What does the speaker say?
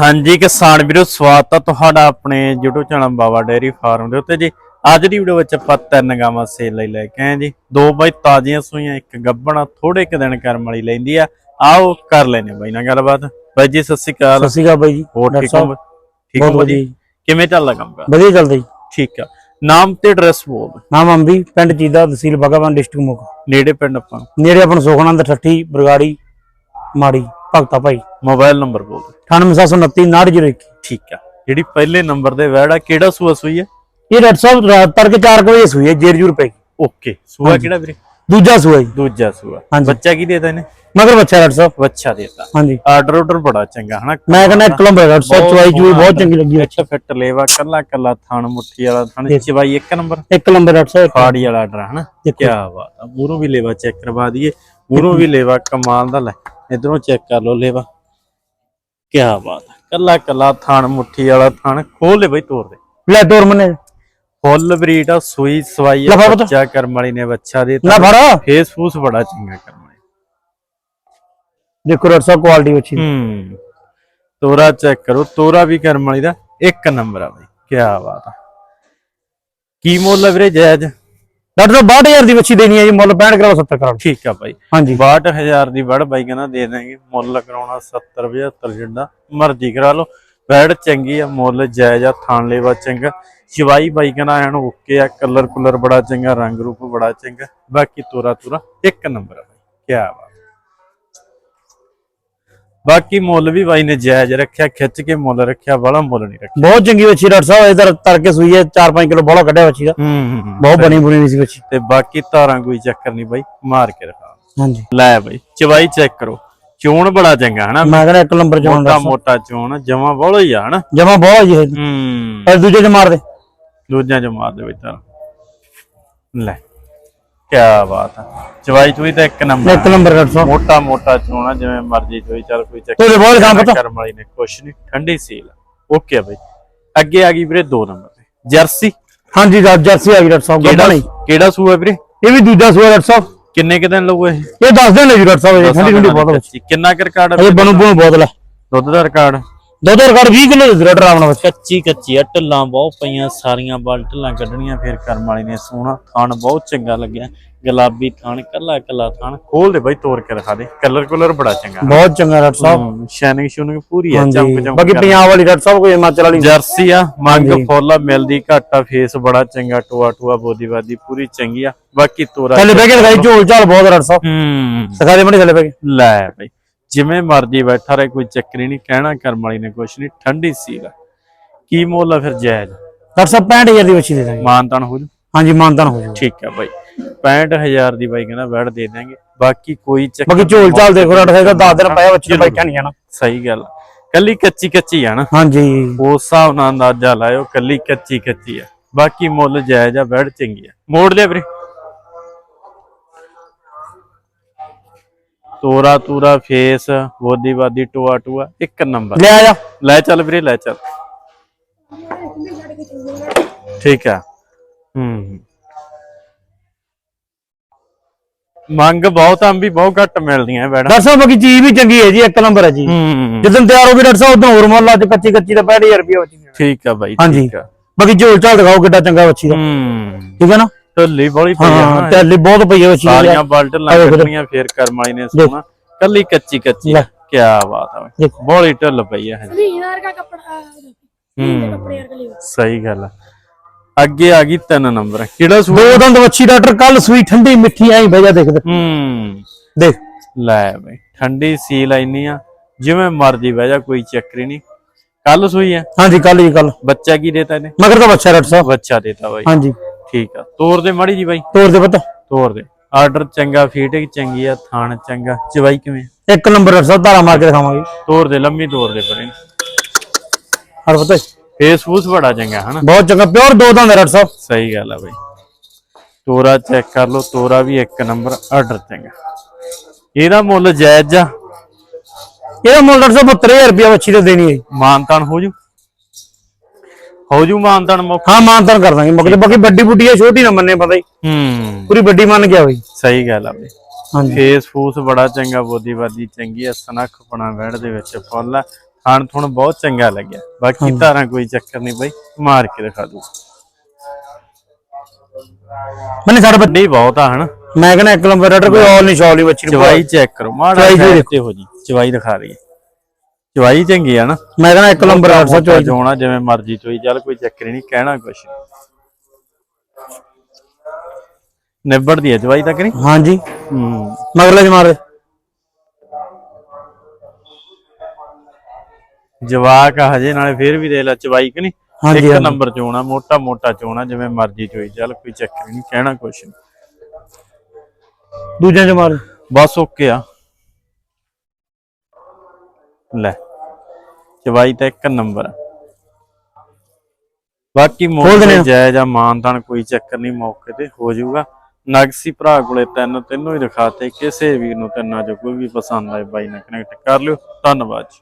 ਹਾਂਜੀ ਕਿਸਾਨ ਵੀਰੋ ਸਵਾਗਤ ਹੈ ਤੁਹਾਡਾ ਆਪਣੇ YouTube channel Baba dairy farm ਦੇ ਉੱਤੇ ਜੀ। ਅੱਜ ਦੀ ਵੀਡੀਓ ਵਿੱਚ ਆਪਾਂ ਤਿੰਨ ਗਾਵਾਂ ਸੇਲ ਲਈ ਲੈ ਕੇ ਆਏ ਜੀ। ਦੋ ਬਾਈ ਤਾਜ਼ੀਆਂ ਸੂਈਆਂ ਇੱਕ ਗੱਬਣਾ ਥੋੜੇ ਕੁ ਦਿਨ ਕਰਮ ਵਾਲੀ ਲੈਂਦੀ ਆ। ਆਓ ਕਰ ਲੈਨੇ ਬਾਈ ਨਾਲ ਗੱਲਬਾਤ। ਬਾਈ ਜੀ ਸਤਿ ਸ਼੍ਰੀ ਅਕਾਲ। ਸਤਿ ਸ਼੍ਰੀ ਅਕਾਲ ਬਾਈ ਜੀ। ਹੋਰ ਠੀਕ ਹੋ? ਠੀਕ ਹੋ ਜੀ। ਕਿਵੇਂ ਚੱਲਦਾ ਕੰਮ ਵਧੀਆ ਚੱਲਦਾ ਜੀ। ਠੀਕ ਆ। ਨਾਮ ਤੇ ਐਡਰੈਸ ਬੋਲ। ਨਾਮ ਅੰਬੀ ਪਿੰਡ ਚੀਦਾ ਤਹਿਸੀਲ ਬਾਗਾਬਾਨ ਡਿਸਟ੍ਰਿਕਟ ਮੋਗਾ। ਨੇੜੇ ਪਿੰਡ ਆਪਾਂ ਨੇੜੇ ਆਪਣ ਸੋਖਨੰਦ ਠੱਠੀ ਬਰਗਾੜੀ ਮਾੜੀ। ਭਗਤਾ ਭਾਈ। ਮੋਬਾਈਲ ਨੰਬਰ ਬੋਲ ਦਿਓ। 98729 901 ਠੀਕ ਆ। ਜਿਹੜੀ ਪਹਿਲੇ ਨੰਬਰ ਦੇ ਵੈੜ ਕਿਹੜਾ ਸੂਆ ਸੂਈ ਹੈ ਇਹ ਡਾਕਟਰ ਸਾਹਿਬ ਰਾਤ ਤੜਕੇ 4 ਵਜੇ ਸੂਈ ਹੈ ਜੇਰ ਜੂਰ ਪੈ ਗਈ। ਓਕੇ ਸੂਆ। ਕਿਹੜਾ ਵੀਰੇ? ਦੂਜਾ ਸੂਆ ਜੀ। ਦੂਜਾ ਸੂਆ। ਬੱਚਾ ਕੀ ਦੇਤਾ ਇਹਨੇ? ਮਗਰ ਬੱਚਾ ਡਾਕਟਰ ਸਾਹਿਬ। ਬੱਚਾ ਦੇਤਾ। ਹਾਂਜੀ। ਆਰਡਰ ਆਰਡਰ ਬੜਾ ਚੰਗਾ ਹਨਾ? ਮੈਂ ਕਹਿੰਦਾ ਨੰਬਰ ਡਾਕਟਰ ਸਾਹਿਬ ਚਵਾਈ ਚੂਈ ਬਹੁਤ ਚੰਗੀ ਲੱਗੀ ਅੱਛਾ ਫਿੱਟ ਲੇਵਾ ਕੱਲਾ ਕੱਲਾ ਥਣ ਮੁੱਠੀ ਵਾਲਾ ਥਣ ਚਵਾਈ ਇੱਕ ਨੰਬਰ ਇੱਕ ਨੰਬਰ ਡਾਕਟਰ ਸਾਹਿਬ। ਫਾੜੀ ਵਾਲਾ ਆਰਡਰ ਹਨਾ? ਕੀ ਬਾਤ ਆ ਮੂਰੋਂ ਵੀ ਲੇਵਾ ਚੈੱਕ ਕਰਵਾ ਦਈਏ ਮੂਰੋਂ ਵੀ ਲੇਵਾ ਕਮਾਲ ਦਾ ਲੈ। ਇਧਰੋਂ ਚੈੱਕ ਕਰ ਲਓ ਲੇਵਾ। ਕੀ ਬਾਤ ਆ ਕੱਲਾ ਕੱਲਾ ਥਣ ਮੁੱਠੀ ਵਾਲਾ ਥਣ ਖੋਲ ਲੈ ਬਈ ਤੋੜ ਦੇ। ਲੈ ਤੋਰ ਮਨੇ। ਫੁੱਲ ਬਰੀਡ ਆ ਸੂਈ ਸਵਾਈ ਆ। ਬੱਚਾ ਕਰਮ ਵਾਲੀ ਨੇ ਬੱਚਾ ਦੇ ਨਾ ਫੜ। ਫੇਸ ਫੂਸ ਬੜਾ ਚੰਗਾ ਕਰਮ ਵਾਲੀ। ਦੇਖੋ ਸਾਹਿਬ ਕੁਆਲਿਟੀ ਅੱਛੀ ਹੂੰ। ਤੋਰਾ ਚੈੱਕ ਕਰੋ ਤੋਰਾ ਵੀ ਕਰਮ ਵਾਲੀ ਦਾ ਇੱਕ ਨੰਬਰ ਆ ਬਈ। ਕੀ ਬਾਤ ਆ। ਕੀ ਮੁੱਲ ਹੈ ਵੀਰੇ ਜਾਇਜ਼ ਡਾਕਟਰ ਸਾਹਿਬ 62000 ਦੀ ਬੱਚੀ ਦੇਣੀ ਹੈ ਜੀ ਮੁੱਲ 65 ਕਰਾਓ 70 ਕਰਾਓ ਠੀਕ ਆ ਬਾਈ। ਹਾਂਜੀ। 62000 ਦੀ ਵੜ ਬਾਈ ਕਹਿੰਦਾ ਦੇ ਦਾਂਗੇ ਮੁੱਲ ਕਰਾਉਣਾ 70 75 ਜਿੰਦਾ ਮਰਜ਼ੀ ਕਰਾ ਲਓ। ਵੜ ਚੰਗੀ ਆ ਮੁੱਲ ਜਾਇਜ਼ ਆ ਥਾਣ ਲੇਵਾ ਚੰਗਾ। ਸ਼ਿਵਾਈ ਬਾਈ ਕਹਿੰਦਾ ਐਨ ਓਕੇ ਆ ਕਲਰ ਕੁਲਰ ਬੜਾ ਚੰਗਾ ਰੰਗ ਰੂਪ ਬੜਾ ਚੰਗਾ। ਬਾਕੀ ਤੋਰਾ ਤੋਰਾ ਇੱਕ ਨੰਬਰ ਆ ਬਾਈ। ਕੀ ਬਾਤ। ਬਾਕੀ ਮੁੱਲ ਵੀ ਬਾਈ ਨੇ ਜਾਇਜ਼ ਰੱਖਿਆ ਖਿੱਚ ਕੇ ਮੁੱਲ ਰੱਖਿਆ ਵਾਲਾ ਮੁੱਲ ਨਹੀਂ ਰੱਖਿਆ। ਬਹੁਤ ਚੰਗੀ ਬੱਚੀ ਡਾਕਟਰ ਸਾਹਿਬ ਇਧਰ ਤੜਕੇ ਸੂਈ ਹੈ 4-5 ਕਿਲੋ ਬੋਲਾ ਕੱਢਿਆ ਬੱਚੀ ਦਾ। ਬਹੁਤ ਬਣੀ ਬੁਣੀ ਵੀ ਸੀ ਬੱਚੀ ਤੇ ਬਾਕੀ ਧਾਰਾਂ ਕੋਈ ਚੱਕਰ ਨਹੀਂ ਬਾਈ ਮਾਰ ਕੇ ਰਖਾ। ਹਾਂਜੀ। ਲੈ ਬਾਈ ਚਵਾਈ ਚੈੱਕ ਕਰੋ। ਚੋਣ ਬੜਾ ਚੰਗਾ ਹਨਾ? ਮੈਂ ਕਹਿੰਦਾ ਇੱਕ ਨੰਬਰ ਚ ਮੋਟਾ ਆਉਂਦਾ ਮੋਟਾ ਚੋਣ ਜਮਾ ਬੋਲੋ ਹੀ ਆ ਹਨਾ? ਜਮਾ ਬਹੁਤ ਜੀ ਇਹ। ਹੂੰ। ਪਰ ਦੂਜੇ ਚ ਮਾਰ ਦੇ। ਦੂਜਿਆਂ ਚ ਮਾਰ ਦੇ ਵਿੱਚ ਤਾਂ ਲੈ। ਕੀ ਬਾਤ ਆ। ਚਵਾਈ ਚੋਈ ਤਾਂ ਇੱਕ ਨੰਬਰ ਇੱਕ ਨੰਬਰ ਸਾਹਿਬ। ਮੋਟਾ ਮੋਟਾ ਚੋਣਾ ਜਿਵੇਂ ਮਰਜ਼ੀ ਚੋਈ ਚੱਲ ਕੋਈ ਚੱਕਰ ਤੂੰ ਬਹੁਤ ਕੰਮ ਪਤਾ। ਕਰਮ ਵਾਲੀ ਨੇ ਕੁਛ ਨਹੀਂ ਠੰਡੀ ਸੀਲ ਓਕੇ ਬਾਈ। ਅੱਗੇ ਆ ਗਈ ਵੀਰੇ 2 ਨੰਬਰ ਤੇ। ਜਰਸੀ। ਹਾਂਜੀ ਜਰਸੀ ਆ ਗਈ ਡਾਕਟਰ ਸਾਹਿਬ ਕਿਹੜਾ ਗੱਬਾ ਨਹੀਂ ਕਿਹੜਾ ਸੂਆ ਵੀਰੇ? ਇਹ ਵੀ ਦੂਜਾ ਸੂਆ ਡਾਕਟਰ ਸਾਹਿਬ। ਕਿੰਨੇ ਕੁ ਦਿਨ ਲੱਗੂ ਇਹ? ਇਹ ਦੱਸ ਦੇਣ ਜੀ ਡਾਕਟਰ ਸਾਹਿਬ ਇਹ ਠੰਡੀ ਠੰਡੀ ਬਹੁਤ। ਕਿੰਨਾ ਕੁ ਰਿਕਾਰਡ ਇਹ ਬਣੂ ਬਣੂ ਬਹੁਤ ਲੈ ਦੁੱਧ ਦਾ ਰਿਕਾਰਡ? ਦੋ ਦੋ ਰਿਕਾਰਡ 20 ਕਿਲੋ ਦੇ ਆਰਾਮ ਨਾਲ ਕੱਚੀ ਕੱਚੀ ਆ ਢੱਲਾਂ ਬਹੁਤ ਪਈਆਂ ਸਾਰੀਆਂ ਬਲ ਢੱਲਾਂ ਕੱਢਣੀਆਂ ਫਿਰ ਕਰਮ ਵਾਲੀ ਨੇ ਸੋਹਣਾ ਥਣ ਬਹੁਤ ਚੰਗਾ ਲੱਗਿਆ। ਗੁਲਾਬੀ ਥਣ ਕੱਲਾ ਕੱਲਾ ਥਣ ਖੋਲ ਦੇ ਬਾਈ ਤੋੜ ਕੇ ਦਿਖਾ ਦੇ ਕਲਰ ਕਲਰ ਬੜਾ ਚੰਗਾ। ਬਹੁਤ ਚੰਗਾ ਡਾਕਟਰ ਸਾਹਿਬ। ਸ਼ਾਈਨਿੰਗ ਸ਼ੂਨਿੰਗ ਪੂਰੀ ਆ ਚਮਕ ਚਮਕ ਬਾਕੀ ਪੰਜਾਬ ਵਾਲੀ ਡਾਕਟਰ ਸਾਹਿਬ ਕੋਈ ਹਿਮਾਚਲ ਵਾਲੀ ਜਰਸੀ ਆ ਮੰਗ। ਫੁੱਲ ਮਿਲਦੀ ਘੱਟ ਫੇਸ ਬੜਾ ਚੰਗਾ ਟੋਆ ਟੋਆ ਬੋਦੀਵਾਦੀ ਪੂਰੀ ਚੰਗੀ ਆ। ਬਾਕੀ ਤੋਰਾ ਥੱਲੇ ਬਹਿ ਕੇ ਦਿਖਾਈ ਝੋਲ ਝਾਲ ਬਹੁਤ ਡਾਕਟਰ ਸਾਹਿਬ। ਹੂੰ। ਦਿਖਾ ਦੇ ਮਣੀ ਥੱਲੇ ਬਹਿ ਕੇ। ਲੈ ਬਈ। ਜਿਵੇਂ ਮਰਜ਼ੀ ਬੈਠਾ ਰਹੇ ਕੋਈ ਚੱਕਰੀ ਨਹੀਂ ਕਹਿਣਾ ਕਰਮ ਵਾਲੀ ਨੇ ਕੁਛ ਨਹੀਂ ਠੰਡੀ ਸੀ ਕੀ ਮੁੱਲ ਆ ਫਿਰ ਜਾਇਜ਼? ਡਾਕਟਰ ਸਾਹਿਬ 65000 ਦੀ ਬੱਚੀ ਦੇ ਦਾਂਗੇ। ਮਾਨਤਾਨ ਹੋ ਜੂ? ਹਾਂਜੀ ਮਾਨਦਾਨ ਹੋ ਜਾਊ ਠੀਕ ਆ ਬਾਈ। 65000 ਦੀ ਬਾਈ ਕਹਿੰਦਾ ਬੈਡ ਦੇ ਦਾਂਗੇ ਬਾਕੀ ਕੋਈ ਚੱਕਰ ਬਾਕੀ ਝੋਲ ਝਾਲ ਦੇਖੋ ਡਾਕਟਰ ਸਾਹਿਬ ਦਾ 10 ਦਿਨ ਪਿਆ ਬੱਚੀ ਨੂੰ ਬੈਠਾ ਨਹੀਂ ਜਾਣਾ। ਸਹੀ ਗੱਲ ਆ। ਕੱਲੀ ਕੱਚੀ ਕੱਚੀ ਆ ਨਾ। ਹਾਂਜੀ। ਉਸ ਹਿਸਾਬ ਨਾਲ ਅੰਦਾਜ਼ਾ ਲਾਇਓ ਕੱਲੀ ਕੱਚੀ ਕੱਚੀ ਆ। ਬਾਕੀ ਮੁੱਲ ਜਾਇਜ਼ ਆ ਬੈਡ ਚੰਗੀ ਆ। ਮੋੜ ਲਿਆ ਵੀਰੇ। ਤੋਰਾ ਤੂਰਾ ਫੇਸ ਬੋਦੀ ਬਾਦੀ ਟੋਆ ਟੋਆ ਇੱਕ ਨੰਬਰ। ਲੈ ਆ ਜਾ। ਲੈ ਚੱਲ ਵੀਰੇ ਲੈ ਚੱਲ। ਠੀਕ ਆ। ਹੂੰ ਮੰਗ ਬਹੁਤ ਆਂ ਵੀ ਬਹੁਤ ਘੱਟ ਮਿਲਦੀਆਂ ਬੈੜਾ। ਡਾਕਟਰ ਸਾਹਿਬ ਬਾਕੀ ਚੀਜ਼ ਵੀ ਚੰਗੀ ਹੈ ਜੀ ਇੱਕ ਨੰਬਰ ਹੈ ਜੀ। ਹੂੰ ਜਦੋਂ ਤਿਆਰ ਹੋ ਗਈ ਡਾਕਟਰ ਸਾਹਿਬ ਉਦੋਂ ਹੋਰ ਮੁੱਲ ਅੱਜ ਕੱਚੀ ਕੱਚੀ ਦਾ 65000 ਰੁਪਏ ਬੱਚੀ ਦੀ। ਠੀਕ ਆ ਬਾਈ ਹਾਂਜੀ। ਠੀਕ ਆ। ਬਾਕੀ ਝੋਲ ਝਾਲ ਦਿਖਾਓ ਕਿੱਡਾ ਚੰਗਾ ਬੱਚੀ ਦਾ। ਹੂੰ। ਠੀਕ ਹੈ ਨਾ? ਢੱਲੀ ਬੜੀ ਪਈ ਆ ਹਾਂ ਟੈਲੀ ਬਹੁਤ ਪਈ ਹੈ ਬੱਚੀ ਦੀ ਸਾਰੀਆਂ ਬਲਟ ਦੇਖੋ। ਲੱਗਣੀਆਂ ਫੇਰ ਕਰਮਾਈ ਨੇ ਸੋਣਾ ਕੱਲੀ ਕੱਚੀ ਕੱਚੀ। ਲੈ। ਕੀ ਬਾਤ ਆ ਦੇਖੋ। ਬੋਲੀ ਢੱਲ ਪਈ ਆ ਹਜੇ। ਮਹੀਨਾਰ ਦਾ ਕੱਪੜਾ ਹੂੰ। ਸਹੀ ਗੱਲ ਆ। ਅੱਗੇ ਆ ਗਈ ਤਿੰਨ ਨੰਬਰ। ਕਿਹੜਾ ਸੂ ਦੋ ਦੰਦ ਬੱਚੀ ਡਾਕਟਰ ਕੱਲ ਸੂਈ ਠੰਡੀ ਮਿੱਠੀ ਐਂ ਭੇਜਾ ਦੇਖ ਦੇ ਹੂੰ। ਦੇਖ। ਲੈ ਬਈ ਠੰਡੀ ਸੀਲ ਇੰਨੀ ਆ ਜਿਵੇਂ ਮਰਜ਼ੀ ਬਹਿ ਜਾ ਕੋਈ ਚੱਕਰ ਹੀ ਨਹੀਂ। ਕੱਲ ਸੂਈ ਆ? ਹਾਂਜੀ ਕੱਲ ਜੀ ਕੱਲ ਬੱਚਾ ਕੀ ਦੇਤਾ ਇਹਨੇ? ਮਗਰ ਦਾ ਬੱਚਾ ਡਾਕਟਰ ਸਾਹਿਬ। ਬੱਚਾ ਦੇਤਾ ਬਾਈ। ਹਾਂਜੀ। ਠੀਕ ਆ। ਤੋਰ ਦੇ ਮਾੜੀ ਜੀ ਬਾਈ। ਤੋਰ ਦੇ ਪਤਾ। ਤੋਰ ਦੇ। ਆਰਡਰ ਚੰਗਾ ਫੀਟਿੰਗ ਚੰਗੀ ਆ ਥਾਣ ਚੰਗਾ। ਚਵਾਈ ਕਿਵੇਂ ਇੱਕ ਨੰਬਰ ਸਾਹਿਬ ਧਾਰਾ ਮਾਰ ਕੇ ਦਿਖਾਵਾਂਗੇ। ਤੋਰ ਦੇ ਲੰਮੀ ਤੋਰ ਦੇ ਪਰੇ। ਹਰ ਪਤਾ। ਫੇਸ ਫੂਸ ਬੜਾ ਚੰਗਾ ਹਨਾ? ਬਹੁਤ ਚੰਗਾ ਪਿਓਰ ਦੋ ਦੰਦ ਡਾਕਟਰ ਸਾਹਿਬ ਸਹੀ ਗੱਲ ਆ ਬਾਈ। ਤੋਰਾ ਚੈੱਕ ਕਰ ਲਓ ਤੋਰਾ ਵੀ ਇੱਕ ਨੰਬਰ ਆਰਡਰ ਚੰਗਾ। ਇਹਦਾ ਮੁੱਲ ਜਾਇਜ਼ ਆ। ਇਹਦਾ ਮੁੱਲ ਡਾਕਟਰ ਸਾਹਿਬ 72000 ਰੁਪਏ ਬੱਚੀ ਤੇ ਦੇਣੀ ਹੈ। ਮਾਨਤਾਨ ਹੋ ਜੂ? ਹੋ ਜੂ ਮਾਨਤਾਨ ਮੌਕਾ ਹਾਂ ਮਾਨਤਾਨ ਕਰ ਦਾਂਗੇ ਮਗਰ ਬਾਕੀ ਵੱਡੀ ਬੁੱਢੀ ਹੈ ਛੋਟੀ ਨਾ ਮੰਨੇ ਪਤਾ ਹੀ। ਹੂੰ। ਪੂਰੀ ਵੱਡੀ ਮੰਨ ਗਿਆ ਬਈ। ਸਹੀ ਗੱਲ ਆ ਬਈ। ਹਾਂਜੀ। ਫੇਸ ਫੂਸ ਬੜਾ ਚੰਗਾ ਬੋਦੀ ਚੰਗੀ ਆ ਸਨੱਖ ਪਣਾ ਵੈੜ ਦੇ ਵਿੱਚ ਫੁੱਲ ਆ। ਥਾਣ ਥੁਣ ਬਹੁਤ ਚੰਗਾ ਲੱਗਿਆ। ਬਾਕੀ। ਧਾਰਾਂ ਕੋਈ ਚੱਕਰ ਨਹੀਂ ਬਾਈ ਮਾਰ ਕੇ ਦਿਖਾ ਦੂ ਮੈਨੇ ਬੱਚੀ ਵੱਡੀ ਬਹੁਤ ਆ ਹਨਾ। ਮੈਂ ਕਹਿੰਦਾ ਇੱਕ ਨੰਬਰ ਰੈਡਰ ਕੋਈ ਆਲ ਨਹੀਂ ਸ਼ਾਲ ਨਹੀਂ ਬੱਚੀ ਨੂੰ ਚਵਾਈ ਚੈੱਕ ਕਰੋ ਮਾੜਾ ਜਿਹਾ। ਤੇ ਹੋ ਜੀ ਚਵਾਈ ਦਿਖਾ ਰਹੀ ਹੈ। ਚਵਾਈ ਚੰਗੀ ਆ ਨਾ। ਮੈਂ ਕਹਿੰਦਾ ਇੱਕ ਨੰਬਰ ਮੋਟਾ 824 ਜੋਣਾ ਜਿਵੇਂ ਮਰਜ਼ੀ ਚੋਈ ਚੱਲ ਕੋਈ ਚੱਕਰ ਨਹੀਂ ਕਹਿਣਾ ਕੁਛ। ਨਿਬੜਦੀ ਹੈ ਚਵਾਈ ਤੱਕ ਨਹੀਂ? ਹਾਂਜੀ। ਹੂੰ। ਮਗਰਲੇ ਚ ਮਾਰ ਜਵਾਕ ਆ ਹਜੇ ਨਾਲੇ ਫੇਰ ਵੀ ਦੇ ਲੈ ਚਵਾਈ ਕਿ ਨਹੀਂ? ਇੱਕ। ਨੰਬਰ ਚੋਣਾ ਮੋਟਾ ਮੋਟਾ ਚੋਣਾ ਜਿਵੇਂ ਮਰਜ਼ੀ ਚੋਈ ਚੱਲ ਕੋਈ ਚੱਕਰ ਨਹੀਂ ਕਹਿਣਾ ਕੁਛ ਨੀ। ਦੂਜਿਆਂ ਚ ਮਾਰ ਬਸ ਓਕੇ ਆ। ਲੈ। ਚਵਾਈ ਤਾਂ ਇੱਕ ਨੰਬਰ ਬਾਕੀ ਆ। ਜਾਇਜ਼ ਆ ਮਾਨਤਾਨ ਕੋਈ ਚੱਕਰ ਨਹੀਂ ਮੌਕੇ ਤੇ ਹੋ ਜਾਊਗਾ। ਨਗਸੀ ਭਰਾ ਕੋਲੇ ਤਿੰਨ ਤਿੰਨੋਂ ਹੀ ਦਿਖਾਤੇ ਕਿਸੇ ਵੀ ਨੂੰ ਤਿੰਨਾਂ ਚੋਂ ਕੋਈ ਵੀ ਪਸੰਦ ਆਏ ਬਾਈ ਨਾਲ ਕਨੈਕਟ ਕਰ ਲਿਓ। ਧੰਨਵਾਦ ਜੀ।